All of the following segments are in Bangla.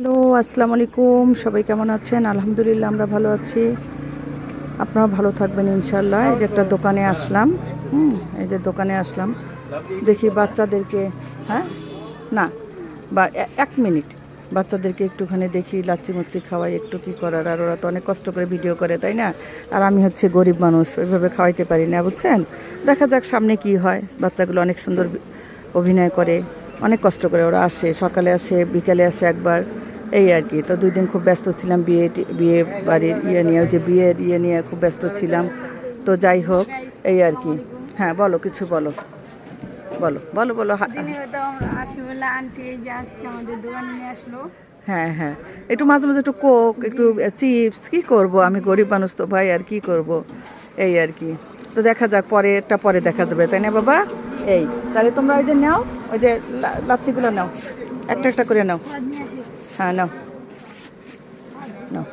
হ্যালো, আসসালামু আলাইকুম। সবাই কেমন আছেন? আলহামদুলিল্লাহ, আমরা ভালো আছি। আপনারা ভালো থাকবেন ইনশাল্লাহ এই যে একটা দোকানে আসলাম, হুম, এই যে দোকানে আসলাম। দেখি বাচ্চাদেরকে হ্যাঁ? না, বা এক মিনিট। বাচ্চাদেরকে একটুখানি দেখি, লাচ্ছি মুচ্ছি খাওয়াই, একটু কি করার? আর ওরা তো অনেক কষ্ট করে ভিডিও করে, তাই না? আর আমি হচ্ছে গরিব মানুষ, ওইভাবে খাওয়াইতে পারি না, বুঝছেন? দেখা যাক সামনে কি হয়। বাচ্চাগুলো অনেক সুন্দর অভিনয় করে, অনেক কষ্ট করে ওরা আসে, সকালে আসে, বিকালে আসে একবার। এই আর কি। তো দুই দিন খুব ব্যস্ত ছিলাম বিয়ে বিয়ে বাড়ির ইয়ে নিয়ে ওই যে বিয়ের ইয়ে নিয়ে খুব ব্যস্ত ছিলাম। তো যাই হোক এই আর কি। হ্যাঁ বলো কিছু বলো। বলো বলো বলো হ্যাঁ হ্যাঁ। একটু মাঝে মাঝে একটু কোক একটু চিপস কি করব? আমি গরিব মানুষ তো ভাই আর কি করব? এই আর কি। তো দেখা যাক পরে একটা পরে দেখা যাবে তাই না বাবা? এই তাহলে তোমরা ওই যে নাও ওই যে লাচ্ছিগুলো নাও। একটা একটা করে নাও। হ্যাঁ নাও নাও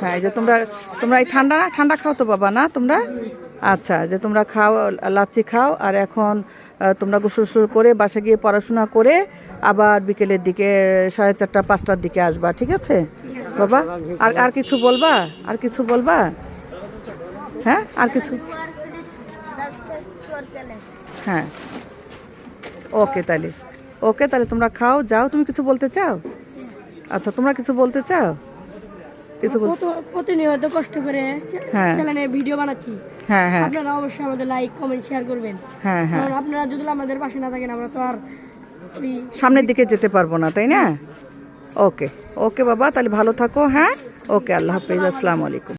হ্যাঁ এই যে তোমরা তোমরা এই ঠান্ডা না ঠান্ডা খাও তো বাবা, না তোমরা? আচ্ছা যে তোমরা খাও, লাচ্ছি খাও, আর এখন তোমরা গোসল গোসল করে বাসা গিয়ে পড়াশোনা করে আবার বিকেলের দিকে সাড়ে চারটা, পাঁচটার দিকে আসবা, ঠিক আছে? বাবা, আর আর কিছু বলবা? আর কিছু বলবা? হ্যাঁ আর কিছু? হ্যাঁ। ওকে তাহলে ওকে তাহলে তোমরা খাও যাও তুমি কিছু বলতে চাও? আচ্ছা তোমরা কিছু বলতে চাও? কিছু প্রতিনিয়ত কষ্ট করে হ্যাঁ। চ্যানেলে ভিডিও বানাচ্ছি। হ্যাঁ হ্যাঁ। আপনারা অবশ্যই আমাদের লাইক কমেন্ট শেয়ার করবেন। হ্যাঁ হ্যাঁ। আপনারা যদি আমাদের পাশে না থাকেন আমরা তো আর সামনের দিকে যেতে পারব না তাই না? ওকে ওকে বাবা তাহলে ভালো থাকো হ্যাঁ? ওকে আল্লাহ হাফিজ আসসালামু আলাইকুম।